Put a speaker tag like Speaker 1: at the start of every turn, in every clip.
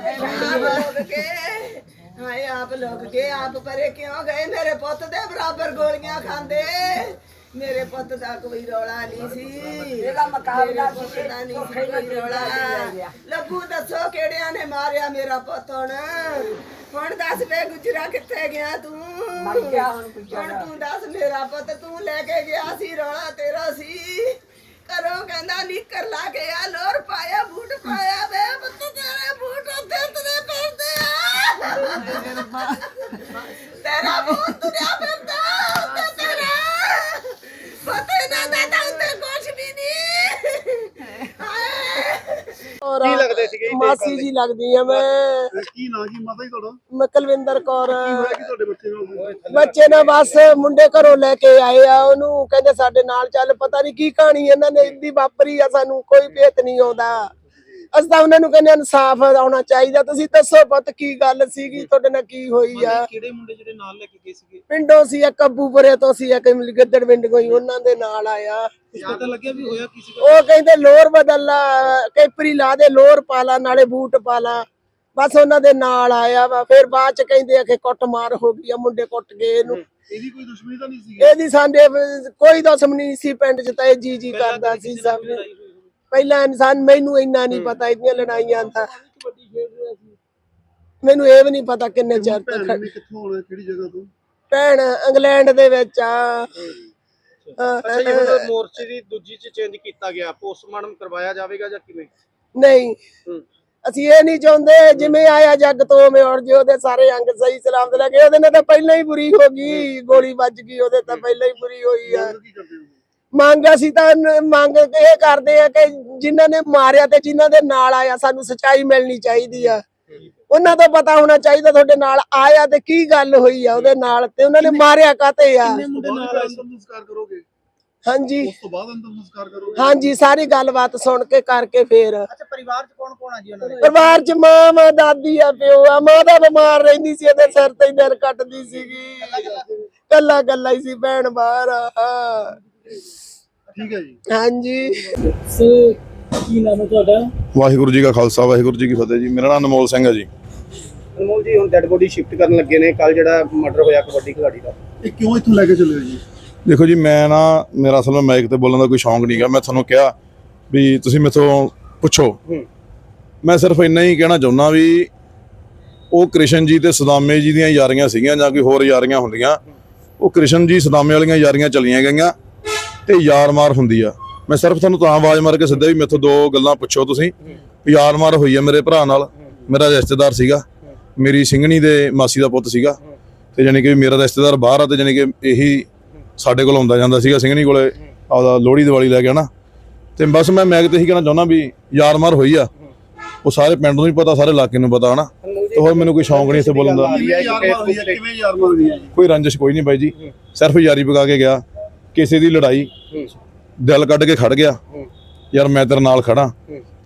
Speaker 1: ਆਪ ਲੋਕ ਕੇ ਹਾਏ ਆਪ ਲੋਕ ਕੇ ਆਪ ਪਰੇ ਕਿਉਂ ਗਏ ਮੇਰੇ ਪੁੱਤ ਦੇ ਬਰਾਬਰ ਗੋਲੀਆਂ ਖਾਂਦੇ ਮੇਰੇ ਪੁੱਤ ਦਾ ਕੋਈ ਰੌਲਾ ਨਹੀਂ ਸੀ ਇਹਦਾ ਮੁਕਾਬਲਾ ਪੁੱਤ ਦਾ ਨਹੀਂ ਸੀ ਕੋਈ ਰੌਲਾ ਲੱਭੂ ਦੱਸੋ ਕਿਹੜਿਆਂ ਨੇ ਮਾਰਿਆ ਮੇਰਾ ਪੁੱਤ ਹੁਣ ਹੁਣ ਦੱਸ ਵੇ ਗੁਜਰਾ ਕਿੱਥੇ ਗਿਆ ਤੂੰ? ਮਰ ਗਿਆ ਹੁਣ ਤੂੰ ਦੱਸ ਮੇਰਾ ਪੁੱਤ, ਤੂੰ ਲੈ ਕੇ ਗਿਆ ਸੀ ਰੌਲਾ ਤੇਰਾ ਸੀ। ਕਰੋ ਕਹਿੰਦਾ ਨਿੱਕਰ ਲਾ ਕੇ ਆ, ਲੋਰ ਪਾਇਆ, ਬੂਟ ਪਾਇਆ, ਵੇ ਪੁੱਤ ਤੇਰੇ ਬੂਟ ਉੱਤੇ ਤੇਰੇ ਫਿਰਦੇ ਆ ਤੇਰਾ ਬੂਟ ਤੁਰਿਆ ਫਿਰਦਾ ਉੱਤੇ ਤੇਰਾ ਪਤਾ ਨਾ ਦਾਦਾ ਉੱਤੇ ਕੁਛ ਵੀ ਨਹੀਂ। ਹਾਏ।
Speaker 2: ਕੀ ਲੱਗਦੇ ਸੀਗੇ ਜੀ
Speaker 3: ਮਾਸੀ ਜੀ ਲੱਗਦੀ ਆ ਮੈਂ।
Speaker 4: ਕੀ ਨਾਂ ਜੀ ਮਾਤਾ ਜੀ ਤੁਹਾਡਾ?
Speaker 3: ਮੈਂ ਕੁਲਵਿੰਦਰ ਕੌਰ।
Speaker 4: ਹੋਇਆ ਕੀ ਤੁਹਾਡੇ ਬੱਚੇ ਨਾਲ?
Speaker 3: ਬੱਚੇ ਨੇ ਬਸ ਮੁੰਡੇ ਘਰੋਂ ਲੈ ਕੇ ਆਏ ਆ ਉਹਨੂੰ ਕਹਿੰਦੇ ਸਾਡੇ ਨਾਲ ਚੱਲ ਪਤਾ ਨਹੀਂ ਕੀ ਕਹਾਣੀ ਇਹਨਾਂ ਨੇ ਇੰਦੀ ਵਾਪਰੀ ਆ ਸਾਨੂੰ ਕੋਈ ਭੇਤ ਨਹੀਂ ਆਉਂਦਾ। ਅਸੀਂ ਤਾਂ ਉਹਨਾਂ ਨੂੰ ਕਹਿੰਦੇ ਇਨਸਾਫ ਆਉਣਾ ਚਾਹੀਦਾ। ਤੁਸੀਂ ਦੱਸੋ ਪੁੱਤ ਕੀ ਗੱਲ ਸੀਗੀ? ਤੁਹਾਡੇ ਨਾਲ ਕੀ ਹੋਈ ਆ?
Speaker 2: ਕਿਹੜੇ ਮੁੰਡੇ ਜਿਹੜੇ ਨਾਲ ਲੈ ਕੇ ਗਏ ਸੀਗੇ?
Speaker 3: ਪਿੰਡੋਂ ਸੀ ਇੱਕ ਅੱਬੂਪੁਰੇ ਤੋਂ ਸੀ ਇੱਕ ਗਿੱਦੜ ਪਿੰਡ ਕੋਈ ਉਹਨਾਂ ਦੇ ਨਾਲ ਆਇਆ।
Speaker 2: ਪਤਾ ਲੱਗਿਆ ਵੀ ਹੋਇਆ ਕੀ ਸੀਗਾ?
Speaker 3: ਉਹ ਕਹਿੰਦੇ ਲੋਰ ਬਦਲ ਲਾ ਕੈਪਰੀ ਲਾ ਦੇ ਲੋਰ ਪਾ ਲਾ ਨਾਲੇ ਬੂਟ ਪਾ ਲਾ। ਬਸ ਉਹਨਾਂ ਦੇ ਨਾਲ ਆਇਆ ਵਾ। ਫਿਰ ਬਾਅਦ ਚ ਕਹਿੰਦੇ ਆ ਕਿ ਕੁੱਟ ਮਾਰ ਹੋ ਗਈ ਆ ਮੁੰਡੇ ਕੁੱਟ ਗਏ ਇਹਨੂੰ।
Speaker 4: ਇਹਦੀ ਕੋਈ ਦੁਸ਼ਮਣੀ ਤਾਂ ਨਹੀਂ ਸੀ
Speaker 3: ਇਹਦੀ ਸਾਡੇ ਕੋਈ ਦੁਸ਼ਮਣੀ ਨਹੀਂ ਸੀ ਪਿੰਡ ਚ ਤਾਂ ਇਹ ਜੀ ਜੀ ਕਰਦਾ ਸੀ ਸਭ
Speaker 2: ਹੋਵੇ।
Speaker 3: ਪਹਿਲਾਂ ਇਨਸਾਨ ਮੈਨੂੰ ਇੰਨਾ ਨਹੀਂ ਪਤਾ ਇਹਦੀਆਂ ਲੜਾਈਆਂ ਦਾ ਮੈਨੂੰ ਇਹ ਵੀ ਨਹੀਂ ਪਤਾ ਕਿੰਨੇ ਚਿਰ
Speaker 4: ਭੈਣ
Speaker 3: ਤੱਕ
Speaker 4: ਨੇ ਕਿੱਥੋਂ ਆਉਣਾ ਕਿਹੜੀ ਜਗ੍ਹਾ ਤੋਂ?
Speaker 3: ਭੈਣ ਇੰਗਲੈਂਡ ਦੇ ਵਿੱਚ ਆ।
Speaker 2: ਅੱਛਾ ਜੀ ਹੁਣ ਮੋਰਚੇ ਦੀ ਦੂਜੀ ਚ ਚੇਂਜ ਕੀਤਾ ਗਿਆ ਪੋਸਟਮਾਰਟਮ ਕਰਵਾਇਆ ਜਾਵੇਗਾ ਜਾਂ ਕਿਵੇਂ?
Speaker 3: ਨਹੀਂ।
Speaker 2: ਹੂੰ।
Speaker 3: ਅਸੀਂ ਇਹ ਨਹੀਂ ਚਾਹੁੰਦੇ ਜਿਵੇਂ ਆਇਆ ਜੱਗ ਤੋਂ ਉਵੇਂ ਉੜ ਜੇ ਉਹਦੇ ਸਾਰੇ ਅੰਗ ਸਹੀ ਸਲਾਮਤ ਲੱਗੇ ਉਹਦੇ ਨਾਲ ਤਾਂ ਪਹਿਲਾਂ ਹੀ ਬੁਰੀ ਹੋ ਗਈ ਗੋਲੀ ਵੱਜ ਗਈ ਉਹਦੇ ਤਾਂ ਪਹਿਲਾਂ ਹੀ ਬੁਰੀ ਹੋਈ ਆ।
Speaker 4: ਮੰਗ ਕੀ ਕਰਦੇ ਹੋ
Speaker 3: ਮੰਗ ਅਸੀਂ ਤਾਂ ਮੰਗ ਇਹ ਕਰਦੇ ਆ ਕਿ ਜਿਨ੍ਹਾਂ ਨੇ ਮਾਰਿਆ ਤੇ ਜਿਨ੍ਹਾਂ ਦੇ ਨਾਲ ਆਇਆ ਸਾਨੂੰ ਸਚਾਈ ਮਿਲਣੀ ਚਾਹੀਦੀ ਆ। ਉਹਨਾਂ ਦਾ ਪਤਾ ਹੋਣਾ ਚਾਹੀਦਾ ਤੁਹਾਡੇ ਨਾਲ ਆਇਆ ਤੇ ਕੀ ਗੱਲ ਹੋਈ ਆ ਉਹਦੇ ਨਾਲ ਤੇ ਉਹਨਾਂ ਨੇ ਮਾਰਿਆ ਕਾਤੇ ਆ? ਹਾਂਜੀ।
Speaker 4: ਉਸ ਤੋਂ ਬਾਅਦ ਅੰਤਮ ਸੰਸਕਾਰ ਕਰੋਗੇ?
Speaker 3: ਹਾਂਜੀ ਸਾਰੀ ਗੱਲਬਾਤ ਸੁਣ ਕੇ ਕਰਕੇ ਫੇਰ।
Speaker 2: ਅੱਛਾ ਪਰਿਵਾਰ ਚ ਕੌਣ ਕੌਣ ਆ ਜੀ ਉਹਨਾਂ ਦੇ?
Speaker 3: ਪਰਿਵਾਰ ਚ ਮਾਂ ਮਾਂ ਦਾਦੀ ਆ ਪਿਓ ਆ। ਮਾਂ ਦਾ ਬਿਮਾਰ ਰਹਿੰਦੀ ਸੀ ਇਹਦੇ ਸਿਰ ਤੇ ਹੀ ਦਿਨ ਕੱਟਦੀ ਸੀਗੀ। ਕੱਲਾ ਕੱਲਾ ਹੀ ਸੀ ਭੈਣ ਬਾਹਰ ਆ।
Speaker 4: ਠੀਕ ਹੈ ਜੀ।
Speaker 3: ਹਾਂਜੀ।
Speaker 2: ਕੀ ਨਾਮ ਹੈ ਤੁਹਾਡਾ?
Speaker 5: ਵਾਹਿਗੁਰੂ ਜੀ ਕਾ ਖਾਲਸਾ ਵਾਹਿਗੁਰੂ ਜੀ ਕੀ ਫਤਿਹ ਜੀ। ਮੇਰਾ ਨਾਮ ਅਨਮੋਲ ਸਿੰਘ ਹੈ ਜੀ।
Speaker 2: ਅਨਮੋਲ ਜੀ ਹੁਣ ਡੈਡ ਬੋਡੀ ਸ਼ਿਫਟ ਕਰਨ ਲੱਗੇ ਨੇ। ਕੱਲ ਜਿਹੜਾ ਮਰਡਰ ਹੋਇਆ ਕਬੱਡੀ ਖਿਡਾਰੀ ਦਾ।
Speaker 4: ਇਹ ਕਿਉਂ ਇੱਥੋਂ ਲੈ ਕੇ ਚੱਲੇ ਹੋ ਜੀ?
Speaker 5: ਦੇਖੋ ਜੀ ਮੈਂ ਨਾ ਮੇਰਾ ਅਸਲ ਵਿੱਚ ਮਾਈਕ ਤੇ ਬੋਲਣ ਦਾ ਕੋਈ ਸ਼ੌਂਕ ਨਹੀਂਗਾ ਮੈਂ ਤੁਹਾਨੂੰ ਕਿਹਾ ਵੀ ਤੁਸੀਂ ਮੇਥੋਂ ਪੁੱਛੋ। ਮੈਂ ਸਿਰਫ ਇੰਨਾ ਹੀ ਕਹਿਣਾ ਚਾਹੁੰਦਾ ਵੀ ਉਹ ਕ੍ਰਿਸ਼ਨ ਜੀ ਤੇ ਸਦਾਮੇ ਜੀ ਦੀਆਂ ਯਾਰੀਆਂ ਸੀਗੀਆਂ ਜਾਂ ਕੋਈ ਹੋਰ ਯਾਰੀਆਂ ਹੁੰਦੀਆਂ ਉਹ ਕ੍ਰਿਸ਼ਨ ਜੀ ਸਦਾਮੇ ਵਾਲੀਆਂ ਯਾਰੀਆਂ ਚਲੀਆਂ ਗਈਆਂ। ਤੇ ਯਾਰ ਮਾਰ ਹੁੰਦੀ ਆ। ਮੈਂ ਸਿਰਫ ਤੁਹਾਨੂੰ ਤਾਂ ਆਵਾਜ਼ ਮਾਰ ਕੇ ਸਿੱਧਾ ਵੀ ਮੇਥੋਂ ਦੋ ਗੱਲਾਂ ਪੁੱਛੋ ਤੁਸੀਂ। ਯਾਰ ਮਾਰ ਹੋਈ ਆ ਮੇਰੇ ਭਰਾ ਨਾਲ। ਮੇਰਾ ਰਿਸ਼ਤੇਦਾਰ ਸੀਗਾ। ਮੇਰੀ ਸਿੰਘਣੀ ਦੇ ਮਾਸੀ ਦਾ ਪੁੱਤ ਸੀਗਾ। ਤੇ ਜਾਣੀ ਕਿ ਮੇਰਾ ਰਿਸ਼ਤੇਦਾਰ ਬਾਹਰ ਆ ਤੇ ਜਾਣੀ ਕਿ ਇਹੀ ਸਾਡੇ ਕੋਲ ਆਉਂਦਾ ਜਾਂਦਾ ਸੀਗਾ ਸਿੰਘਣੀ ਕੋਲੇ। ਆਪਦਾ ਲੋਹੜੀ ਦੀਵਾਲੀ ਲੈ ਕੇ ਹਨਾ। ਤੇ ਬਸ ਮੈਂ ਮੈਗ ਤੇ ਇਹੀ ਕਹਿਣਾ ਚਾਹੁੰਦਾ ਵੀ ਯਾਰ ਮਾਰ ਹੋਈ ਆ। ਉਹ ਸਾਰੇ ਪਿੰਡ ਨੂੰ ਹੀ ਪਤਾ ਸਾਰੇ ਇਲਾਕੇ ਨੂੰ ਪਤਾ ਹਨਾ। ਤੇ ਹੋਰ ਮੈਨੂੰ ਕੋਈ ਸ਼ੌਂਕ ਨਹੀਂ ਇੱਥੇ ਬੋਲਣ ਦਾ।
Speaker 4: ਹੈ ਹੈ
Speaker 5: ਕੋਈ ਰੰਜਿਸ਼ ਕੋਈ ਨਹੀਂ ਬਾਈ ਜੀ। ਸਿਰਫ ਯਾਰੀ ਪਕਾ ਕੇ ਗਿਆ। ਕਿਸੇ ਦੀ ਲੜਾਈ ਦਿਲ ਕੱਢ ਕੇ ਖੜ ਗਿਆ। ਯਾਰ ਮੈਂ ਤੇਰੇ ਨਾਲ ਖੜਾ।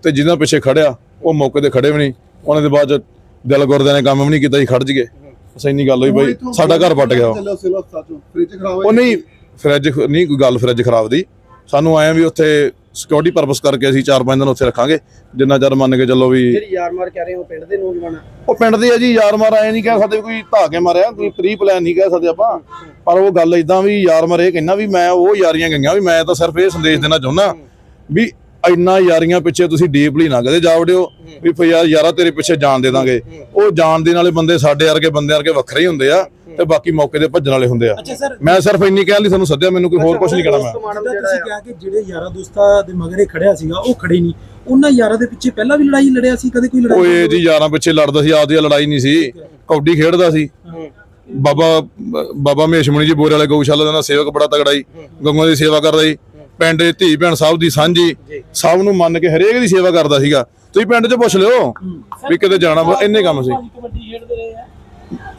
Speaker 5: ਤੇ ਜਿਹਨਾਂ ਪਿੱਛੇ ਖੜਿਆ ਉਹ ਮੌਕੇ ਤੇ ਖੜੇ ਵੀ ਨਹੀਂ। ਉਹਨਾਂ ਦੇ ਬਾਅਦ ਚ ਦਿਲ ਗੁਰਦੇ ਨੇ ਕੰਮ ਵੀ ਨਹੀਂ ਕੀਤਾ ਜੀ ਖੜ ਜਗੇ ਬਸ ਇੰਨੀ ਗੱਲ ਹੋਈ ਬਾਈ ਸਾਡਾ ਘਰ ਪੱਟ ਗਿਆ। ਉਹ।
Speaker 4: ਚੱਲੋ ਸਿਲੋ ਸਾਚੋ ਫ੍ਰਿਜ ਖਰਾਬ
Speaker 5: ਉਹ ਨਹੀਂ ਫ੍ਰਿਜ ਨਹੀਂ ਕੋਈ ਗੱਲ ਫ੍ਰਿਜ ਖਰਾਬ ਦੀ। ਸਾਨੂੰ ਆਇਆ ਵੀ ਉੱਥੇ ਸਿਕਿਉਰਿਟੀ ਪਰਪਸ ਕਰਕੇ ਅਸੀਂ 4-5 ਦਿਨ ਉੱਥੇ ਰੱਖਾਂਗੇ ਜਿੰਨਾ ਚਿਰ ਮੰਨ ਕੇ ਚੱਲੋ ਵੀ
Speaker 2: ਜਿਹੜੀ ਯਾਰ ਮਾਰ ਕਹਿ ਰਹੇ ਹੋ ਪਿੰਡ ਦੇ ਨੌਜਵਾਨ
Speaker 5: ਉਹ ਪਿੰਡ ਦੇ ਆ ਜੀ ਯਾਰ ਮਾਰ ਆਏ ਨਹੀਂ ਕਹਿ ਸਕਦੇ ਕੋਈ ਧਾ ਕੇ ਮਾਰਿਆ ਕੋਈ ਪ੍ਰੀ ਪਲਾਨ ਨਹੀਂ ਕਹਿ ਸਕਦੇ ਆਪਾਂ। ਪਰ ਉਹ ਗੱਲ ਇਦਾਂ ਵੀ ਯਾਰ ਮਾਰੇ ਕਹਿੰਦਾ ਵੀ ਮੈਂ ਉਹ ਯਾਰੀਆਂ ਗਈਆਂ ਵੀ ਮੈਂ ਤਾਂ ਸਿਰਫ ਇਹ ਸੰਦੇਸ਼ ਦੇਣਾ ਚਾਹੁੰਦਾ ਵੀ ਇੰਨਾ ਯਾਰੀਆਂ ਪਿੱਛੇ ਤੁਸੀਂ ਡੀਪਲੀ ਨਾ ਕਦੇ ਜਾ ਵੜਿਓ ਵੀ ਫਿਰ ਯਾਰ ਯਾਰਾ ਤੇਰੇ ਪਿੱਛੇ ਜਾਨ ਦੇ ਦਾਂਗੇ। ਉਹ ਜਾਨ ਦੇਣ ਵਾਲੇ ਬੰਦੇ ਸਾਡੇ ਵਰਗੇ ਬੰਦੇ ਵਰਗੇ ਵੱਖਰੇ ਹੀ ਹੁੰਦੇ ਆ। ਤੇ ਬਾਕੀ ਮੌਕੇ ਤੇ ਭੱਜਣ ਵਾਲੇ ਹੁੰਦੇ ਆ। ਮੈਂ ਸਿਰਫ ਇੰਨੀ ਕਹਿਣ ਲਈ ਤੁਹਾਨੂੰ ਸੱਦਿਆ ਮੈਨੂੰ ਕੋਈ ਹੋਰ ਕੁਝ ਨਹੀਂ ਕਹਿਣਾ ਮੈਂ।
Speaker 6: ਤੁਸੀਂ ਕਿਹਾ ਕਿ ਜਿਹੜੇ ਯਾਰਾਂ ਦੋਸਤਾਂ ਦੇ ਮਗਰੇ ਖੜਿਆ ਸੀਗਾ ਉਹ ਖੜੇ ਨਹੀਂ। ਉਹਨਾਂ ਯਾਰਾਂ ਦੇ ਪਿੱਛੇ ਪਹਿਲਾਂ ਵੀ ਲੜਾਈ ਲੜਿਆ ਸੀ ਕਦੇ ਕੋਈ ਲੜਾਈ
Speaker 5: ਓਏ ਜੀ ਯਾਰਾਂ ਪਿੱਛੇ ਲੜਦਾ ਸੀ ਆਪਦੀ ਲੜਾਈ ਨਹੀਂ ਸੀ। ਕੌਡੀ ਖੇਡਦਾ ਸੀ। ਬਾਬਾ ਬਾਬਾ ਮਹੇਸ਼ਮਣੀ ਜੀ ਬੋਰੇ ਵਾਲੇ ਗਊਸ਼ਾਲਾ ਦਾ ਨਾ ਸੇਵਕ ਬੜਾ ਤਗੜਾ ਜੀ ਗਊਆਂ ਦੀ ਸੇਵਾ ਕਰਦਾ ਜੀ ਪਿੰਡ ਦੇ ਧੀ ਭੈਣ ਸਭ ਦੀ ਸਾਂਝੀ ਸਭ ਨੂੰ ਮੰਨ ਕੇ ਹਰੇਕ ਦੀ ਸੇਵਾ ਕਰਦਾ ਸੀਗਾ। ਤੁਸੀਂ ਪਿੰਡ 'ਚ ਪੁੱਛ ਲਿਓ ਵੀ ਕਿਤੇ ਜਾਣਾ ਵਾ, ਇੰਨੇ ਕੰਮ ਸੀ।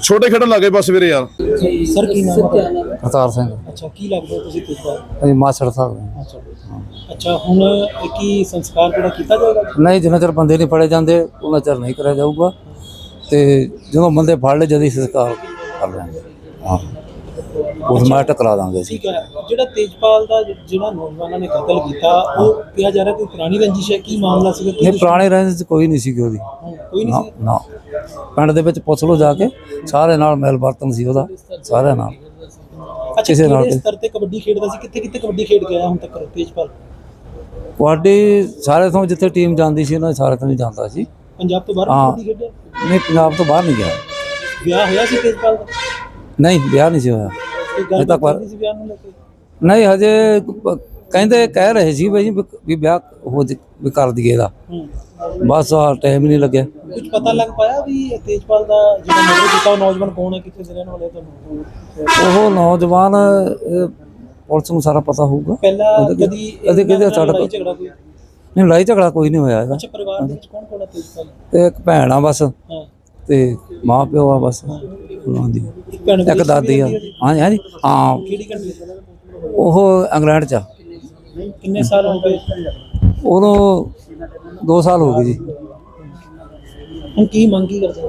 Speaker 5: ਛੋਟੇ ਖੇਡਣ ਲੱਗੇ ਬਸ ਵੀਰੇ ਯਾਰ।
Speaker 6: ਸਰ ਕੀ ਨਾਮ ਹੈ?
Speaker 7: ਅਵਤਾਰ ਸਿੰਘ।
Speaker 6: ਅੱਛਾ ਕੀ ਲੱਗਦਾ ਤੁਸੀਂ ਕਿਸਦਾ
Speaker 7: ਅਸੀਂ ਮਾਸੜ ਸਾਹਿਬ ਨੇ।
Speaker 6: ਅੱਛਾ। ਅੱਛਾ ਹੁਣ ਕੀ ਸੰਸਕਾਰ ਜਿਹੜਾ ਕੀਤਾ ਜਾਏਗਾ?
Speaker 7: ਨਹੀਂ ਜਿੰਨਾ ਚਿਰ ਬੰਦੇ ਨਹੀਂ ਫੜੇ ਜਾਂਦੇ ਉਹਨਾਂ ਚਿਰ ਨਹੀਂ ਕਰਿਆ ਜਾਊਗਾ। ਤੇ ਜਦੋਂ ਬੰਦੇ ਫੜ ਲਏ ਜਦੀ ਸੰਸਕਾਰ ਕਰ ਲੈਣਗੇ ਹਾਂ। ਉਸ ਮੈਂ ਟਕਰਾ ਦਾਂਗੇ ਅਸੀਂ।
Speaker 6: ਠੀਕ ਹੈ। ਜਿਹੜਾ ਤੇਜਪਾਲ ਦਾ ਜਿਹੜਾ ਨੌਜਵਾਨਾਂ ਨੇ ਕਤਲ ਕੀਤਾ ਉਹ ਕਿਹਾ ਜਾ ਰਿਹਾ ਕੋਈ ਪੁਰਾਣੀ ਰੰਜਿਸ਼ ਹੈ? ਕੀ ਮਾਮਲਾ ਸੀਗਾ? ਕੀ
Speaker 7: ਨਹੀਂ ਪੁਰਾਣੇ ਰਹਿਣ ਚ ਕੋਈ ਨਹੀਂ ਉਹਦੀ।
Speaker 6: ਦੁਸ਼ਮਣ- ਕੋਈ ਨਹੀਂ
Speaker 7: ਨਾ
Speaker 6: ਸੀ
Speaker 7: ਨਾ। ਪਿੰਡ ਦੇ ਵਿੱਚ ਪੁੱਛ ਲਓ ਜਾ ਕੇ। ਸਾਰੇ ਨਾਲ ਮਿਲ ਵਰਤਨ ਸੀ ਉਹਦਾ। ਸਾਰਿਆਂ ਨਾਲ।
Speaker 6: ਅੱਛਾ
Speaker 7: ਕਿਸੇ ਨਾਲ
Speaker 6: ਕਿਹੜੇ ਸਤਰ ਤੇ ਕਬੱਡੀ ਖੇਡਦਾ ਸੀ? ਕਿੱਥੇ ਕਿੱਥੇ ਕਬੱਡੀ ਖੇਡ ਗਿਆ ਹੁਣ ਤੱਕ ਤੇਜਪਾਲ?
Speaker 7: ਕਬੱਡੀ ਸਾਰੇ ਤੋਂ ਜਿੱਥੇ ਟੀਮ ਜਾਂਦੀ ਸੀ ਉਹਨਾਂ ਦੇ ਸਾਰੇ ਤੋਂ ਹੀ ਜਾਂਦਾ ਸੀ।
Speaker 6: ਪੰਜਾਬ ਤੋਂ ਬਾਹਰ
Speaker 7: ਹਾਂ।
Speaker 6: ਕਬੱਡੀ ਖੇਡਿਆ?
Speaker 7: ਨਹੀਂ ਪੰਜਾਬ ਤੋਂ ਬਾਹਰ ਨਹੀਂ ਗਿਆ।
Speaker 6: ਵਿਆਹ ਹੋਇਆ ਸੀ ਤੇਜਪਾਲ ਦਾ?
Speaker 7: ਨਹੀਂ ਵਿਆਹ ਨਹੀਂ ਸੀ ਹੋਇਆ।
Speaker 6: ਗੱਲ
Speaker 7: ਤੱਕ
Speaker 6: ਸੀ ਵਿਆਹ ਨੂੰ ਲੈ ਕੇ?
Speaker 7: ਨਹੀਂ ਹਜੇ ਪ- ਕਹਿੰਦੇ ਕਹਿ ਰਹੇ ਸੀ ਬਈ ਵੀ- ਵੀ ਵਿਆਹ ਹੋ ਜ- ਵੀ ਕਰ ਦਈਏ ਇਹਦਾ।
Speaker 6: ਹੂੰ।
Speaker 7: ਬਸ ਆ ਟਾਈਮ ਹੀ ਨਹੀਂ ਲੱਗਿਆ।
Speaker 6: ਕੁਝ ਪਤਾ ਲੱਗ ਪਾਇਆ ਵੀ ਇਹ ਤੇਜਪਾਲ ਦਾ ਜਿਹੜਾ ਮਰਡਰ ਕੀਤਾ ਉਹ ਨੌਜਵਾਨ ਕੌਣ ਹੈ? ਕਿੱਥੇ ਦੇ ਰਹਿਣ ਵਾਲੇ ਆ ਤੁਹਾਨੂੰ?
Speaker 7: ਉਹ ਨੌਜਵਾਨ ਇਹ ਪੁਲਿਸ ਨੂੰ ਸਾਰਾ ਪਤਾ ਹੋਊਗਾ।
Speaker 6: ਪਹਿਲਾਂ
Speaker 7: ਉਹਦੇ-
Speaker 6: ਕਦੀ
Speaker 7: ਉਹਦੇ ਕਿਹਦੇ ਸਾਡੇ
Speaker 6: ਲੜਾਈ ਝਗੜਾ ਕੋਈ?
Speaker 7: ਨਹੀਂ ਲੜਾਈ ਝਗੜਾ ਕੋਈ ਨਹੀਂ ਹੋਇਆ ਹੈਗਾ।
Speaker 6: ਅੱਛਾ ਪਰਿਵਾਰ ਦੇ ਵਿੱਚ ਕੌਣ ਕੌਣ ਹੈ ਤੇਜਪਾਲ?
Speaker 7: ਤੇ ਇੱਕ ਭੈਣ ਆ ਬਸ।
Speaker 6: ਹਾਂ।
Speaker 7: ਤੇ ਮਾਂ ਪਿਓ ਆ ਬਸ ਉਹਨਾਂ ਦੀ।
Speaker 6: ਇੱਕ
Speaker 7: ਦਾਦੀ ਆ। ਹਾਂਜੀ ਹਾਂਜੀ। ਹਾਂ।
Speaker 6: ਹੈ। ਕਿਹੜੀ ਕੰਟਰੀ
Speaker 7: ਉਹ ਇੰਗਲੈਂਡ ਚ ਆ।
Speaker 6: ਕਿੰਨੇ ਸਾਲ ਹੋ ਗਏ?
Speaker 7: ਉਹਨੂੰ 2 ਸਾਲ ਹੋ ਗਏ ਜੀ।
Speaker 6: ਹੁਣ ਕੀ ਮੰਗ ਕੀ ਕਰਦੇ?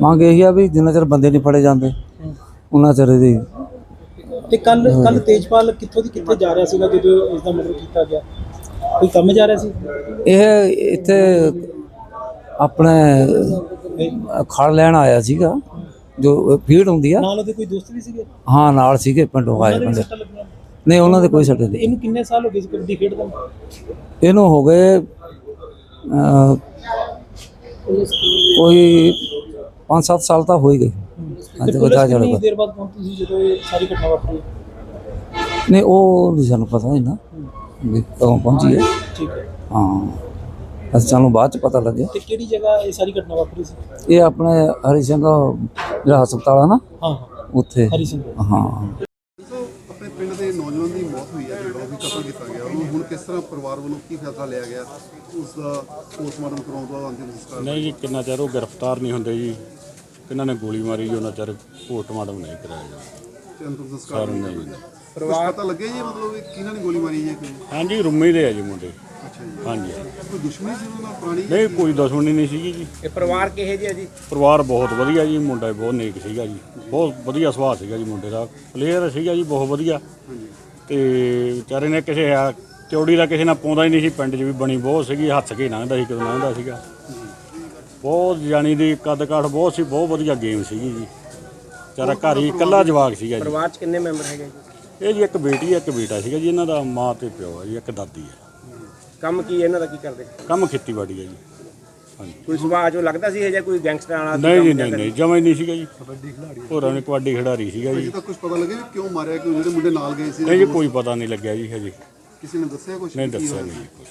Speaker 7: ਮੰਗ ਇਹੀ ਆ ਵੀ ਜਿੰਨਾ ਚਿਰ ਬੰਦੇ ਨਹੀਂ ਫੜੇ ਜਾਂਦੇ ਉਹਨਾਂ ਚਿਰ ਇਹਦੀ
Speaker 6: ਤੇ ਕੱਲ ਕੱਲ ਤੇਜਪਾਲ ਕਿੱਥੋਂ ਦੀ ਕਿੱਥੇ ਜਾ ਰਿਹਾ ਸੀਗਾ ਜਦੋਂ ਇਸ ਦਾ ਮਰਡਰ ਕੀਤਾ ਗਿਆ? ਕੋਈ ਕੰਮ ਜਾ ਰਿਹਾ ਸੀ?
Speaker 7: ਇਹ ਇੱਥੇ ਆਪਣੇ ਖੜ ਲੈਣ ਆਇਆ ਸੀਗਾ ਜੋ ਫੀਡ ਹੁੰਦੀ ਆ।
Speaker 6: ਨਾਲ ਉਹਦੇ ਕੋਈ ਦੋਸਤ ਵੀ ਸੀਗੇ?
Speaker 7: ਹਾਂ ਨਾਲ ਸੀਗੇ ਪਿੰਡੋਂ ਆਏ ਬੰਦੇ। ਨਹੀਂ ਉਹਨਾਂ ਦੇ ਕੋਈ ਸੱਟ ਨਹੀਂ।
Speaker 6: ਇਹਨੂੰ ਕਿੰਨੇ ਸਾਲ ਹੋ ਗਏ ਸੀ ਕਬੱਡੀ ਖੇਡਦਾ ਨੂੰ?
Speaker 7: ਇਹਨੂੰ ਹੋ ਗਏ ਕੋਈ 5-7 ਸਾਲ ਤਾਂ ਹੋ ਹੀ ਗਏ।
Speaker 6: ਤੇ
Speaker 7: ਹਾਂਜੀ
Speaker 6: ਪੁਲਿਸ
Speaker 7: ਵਧਾ
Speaker 6: ਕਿੰਨੀ
Speaker 7: ਚੜ੍ਹ
Speaker 6: ਦੇਰ ਬਾਅਦ ਪਹੁੰਚੀ ਸੀ ਜਦੋਂ ਇਹ ਸਾਰੀ ਘਟਨਾ ਵਾਪਰੀ?
Speaker 7: ਨਹੀਂ ਉਹ ਨਹੀਂ ਸਾਨੂੰ ਪਤਾ ਇਹਨਾਂ ਵੀ ਕਦੋਂ ਪਹੁੰਚੀ ਹੈ।
Speaker 6: ਠੀਕ ਹੈ।
Speaker 7: ਹਾਂ। ਅਸੀਂ ਸਾਨੂੰ ਬਾਅਦ ਚ ਪਤਾ ਲੱਗਿਆ
Speaker 6: ਤੇ ਕਿਹੜੀ ਜਗ੍ਹਾ ਇਹ ਸਾਰੀ ਘਟਨਾ ਵਾਪਰੀ ਸੀ?
Speaker 7: ਇਹ ਆਪਣੇ ਹਰੀ ਸਿੰਘ ਜਿਹੜਾ ਹਸਪਤਾਲ ਆ ਨਾ
Speaker 6: ਹਾਂ ਹਾਂ।
Speaker 7: ਉੱਥੇ।
Speaker 6: ਹਰੀ ਸਿੰਘ
Speaker 7: ਹਾਂ।
Speaker 4: ਆਪਣੇ ਪਿੰਡ ਦੇ ਨੌਜਵਾਨ ਦੀ ਮੌਤ ਹੋਈ ਹੈ ਜਿਹੜਾ ਉਹ ਵੀ ਕਤਲ ਕੀਤਾ ਗਿਆ। ਉਹਨੂੰ ਹੁਣ ਕਿਸ ਤਰ੍ਹਾਂ ਪਰਿਵਾਰ ਵੱਲੋਂ ਕੀ ਫੈਸਲਾ ਲਿਆ ਗਿਆ? ਉਸ ਦਾ ਪੋਸਟਮਾਰਟਮ ਕਰਾਉਣ ਤੋਂ ਬਾਅਦ ਅੰਤਿਮ ਸੰਸਕਾਰ।
Speaker 8: ਨਹੀਂ ਜੀ ਕਿੰਨਾ ਚਿਰ ਉਹ ਗ੍ਰਿਫਤਾਰ ਨਹੀਂ ਹੁੰਦੇ ਜੀ। ਕਿੰਨਾਂ ਨੇ ਗੋਲੀ ਮਾਰੀ ਜੀ ਉਹਨਾਂ ਚਿਰ ਪੋਸਟਮਾਰਟਮ ਨਹੀਂ ਕਰਾਇਆ। ਜੀ
Speaker 4: ਅੰਤਿਮ ਸੰਸਕਾਰ
Speaker 8: ਨਹੀਂ ਜੀ।
Speaker 4: ਪਰਿਵਾਰ ਪਤਾ ਲੱਗਿਆ ਜੀ ਮਤਲਬ ਵੀ ਕਿਹਨਾਂ ਨੇ ਗੋਲੀ ਮਾਰੀ ਹੈ ਕੋਈ
Speaker 8: ਹਾਂਜੀ ਰੁੰਮੀ ਦੇ ਆ ਜੀ ਮੁੰਡੇ।
Speaker 4: ਅੱਛਾ ਜੀ।
Speaker 8: ਹਾਂਜੀ।
Speaker 4: ਕੋਈ ਦੁਸ਼ਮਣੀ ਸੀ ਉਹਨਾਂ ਨਾਲ ਪੁਰਾਣੀ?
Speaker 8: ਨਹੀਂ ਕੋਈ ਦੁਸ਼ਮਣੀ ਨਹੀਂ ਸੀਗੀ ਜੀ।
Speaker 2: ਇਹ ਪਰਿਵਾਰ ਕਿਹੇ ਜਿਹਾ ਜੀ?
Speaker 8: ਪਰਿਵਾਰ ਬਹੁਤ ਵਧੀਆ ਜੀ ਮੁੰਡਾ ਬਹੁਤ ਨੇਕ ਸੀਗਾ ਜੀ। ਬਹੁਤ ਵਧੀਆ ਸੁਭਾਅ ਸੀਗਾ ਜੀ ਮੁੰਡੇ ਦਾ। ਪਲੇਅਰ ਸੀਗਾ ਜੀ ਬਹੁਤ ਵਧੀਆ। ਤੇ ਵਿਚਾਰੇ ਨੇ ਕਿਸੇ ਆ ਚੌੜੀ ਦਾ ਕਿਸੇ ਨਾਲ ਪਾਉਂਦਾ ਹੀ ਨਹੀਂ ਸੀ ਪਿੰਡ 'ਚ ਵੀ ਬਣੀ ਬਹੁਤ ਸੀਗੀ ਹੱਸ ਕੇ ਲੰਘਦਾ ਸੀ ਕਦੋਂ ਲੰਘਦਾ ਸੀਗਾ। ਬਹੁਤ ਜਾਣੀ ਦੀ ਕੱਦ ਕਾਠ ਬਹੁਤ ਸੀ ਬਹੁਤ ਵਧੀਆ ਗੇਮ ਸੀਗੀ ਜੀ। ਵਿਚਾਰਾ ਘਰ ਹੀ ਇਕੱਲਾ ਜਵਾਕ ਸੀਗਾ ਜੀ।
Speaker 2: ਪਰਿਵਾਰ ਚ ਕਿੰਨੇ ਮੈਂਬਰ ਹੈਗੇ ਜੀ?
Speaker 8: ਇਹ ਜੀ ਇੱਕ ਬੇਟੀ ਹੈ ਇੱਕ ਬੇਟਾ ਸੀਗਾ ਜੀ ਇਹਨਾਂ ਦਾ ਮਾਂ ਤੇ ਪਿਓ ਹੈ ਜੀ ਇੱਕ ਦਾਦੀ ਹੈ।
Speaker 2: ਕੰਮ ਕੀ ਇਹਨਾਂ ਦਾ ਕੀ ਕਰਦੇ?
Speaker 8: ਕੰਮ ਖੇਤੀਬਾੜੀ ਹੈ ਜੀ। ਹਾਂਜੀ।
Speaker 2: ਕੋਈ ਸੁਭਾਅ ਜੋ ਲੱਗਦਾ ਸੀ ਇਹ ਜਾਂ ਕੋਈ ਗੈਂਗਸਟਰ ਵਾਲਾ
Speaker 8: ਨਹੀਂ ਜੀ ਨਹੀਂ ਨਹੀਂ ਜਮਾ ਹੀ ਨਹੀਂ ਸੀਗਾ ਜੀ। ਹੋਰਾਂ ਨੇ ਕਬੱਡੀ ਖਿਡਾਰੀ ਸੀਗਾ ਜੀ।
Speaker 4: ਤੱਕ ਕੁਝ ਪਤਾ ਲੱਗਿਆ ਵੀ ਕਿਉਂ ਮਾਰਿਆ ਕਿ ਜਿਹੜੇ ਮੁੰਡੇ ਨਾਲ ਗਏ ਸੀ?
Speaker 8: ਨਹੀਂ ਜੀ ਕੋਈ ਪਤਾ ਨਹੀਂ ਲੱਗਿਆ ਜੀ ਹਜੇ।
Speaker 4: ਕਿਸੇ ਨੇ ਦੱਸਿਆ ਕੁਝ
Speaker 8: ਨਹੀਂ ਦੱਸਿਆ ਨਹੀਂ ਜੀ ਕੁਛ।